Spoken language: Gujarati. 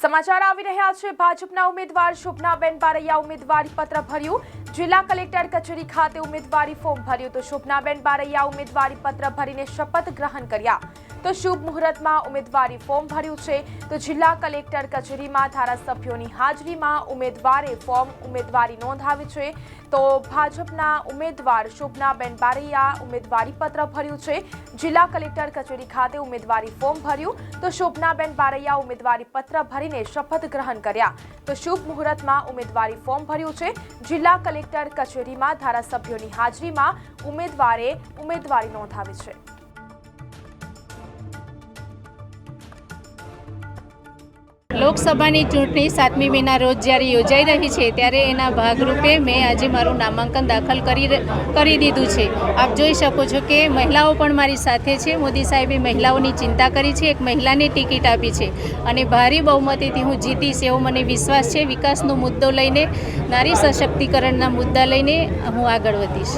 સમાચાર આવી રહ્યા છે. ભાજપના ઉમેદવાર શુભનાબેન બારૈયા ઉમેદવારી પત્ર ભર્યું. જિલ્લા કલેક્ટર કચેરી ખાતે ઉમેદવારી ફોર્મ ભર્યું તો શોભનાબેન બારૈયા ઉમેદવારી પત્ર ભરીને શપથ ગ્રહણ કર્યા. તો શુભ મુહૂર્તમાં ઉમેદવારી ફોર્મ ભર્યું છે. તો જિલ્લા કલેક્ટર કચેરીમાં ધારાસભ્યોની હાજરીમાં ઉમેદવારે ફોર્મ ઉમેદવારી નોંધાવી છે. તો ભાજપના ઉમેદવાર શોભનાબેન બારૈયા ઉમેદવારી પત્ર ભર્યું છે. જિલ્લા કલેક્ટર કચેરી ખાતે ઉમેદવારી ફોર્મ ભર્યું. તો શોભનાબેન બારૈયા ઉમેદવારી પત્ર ભરીને શપથ ગ્રહણ કર્યા. તો શુભ મુહૂર્તમાં ઉમેદવારી ફોર્મ ભર્યું છે. જિલ્લા કલેક્ટર કચેરીમાં ધારાસભ્યોની હાજરીમાં ઉમેદવારે ઉમેદવારી નોંધાવી છે. લોકસભાની ચૂંટણી સાતમી મેના રોજ જ્યારે યોજાઈ રહી છે, ત્યારે એના ભાગરૂપે મેં આજે મારું નામાંકન દાખલ કરી કરી દીધું છે. આપ જોઈ શકો છો કે મહિલાઓ પણ મારી સાથે છે. મોદી સાહેબે મહિલાઓની ચિંતા કરી છે, એક મહિલાને ટિકિટ આપી છે. અને ભારે બહુમતીથી હું જીતીશ એવો મને વિશ્વાસ છે. વિકાસનો મુદ્દો લઈને, નારી સશક્તિકરણના મુદ્દા લઈને હું આગળ વધીશ.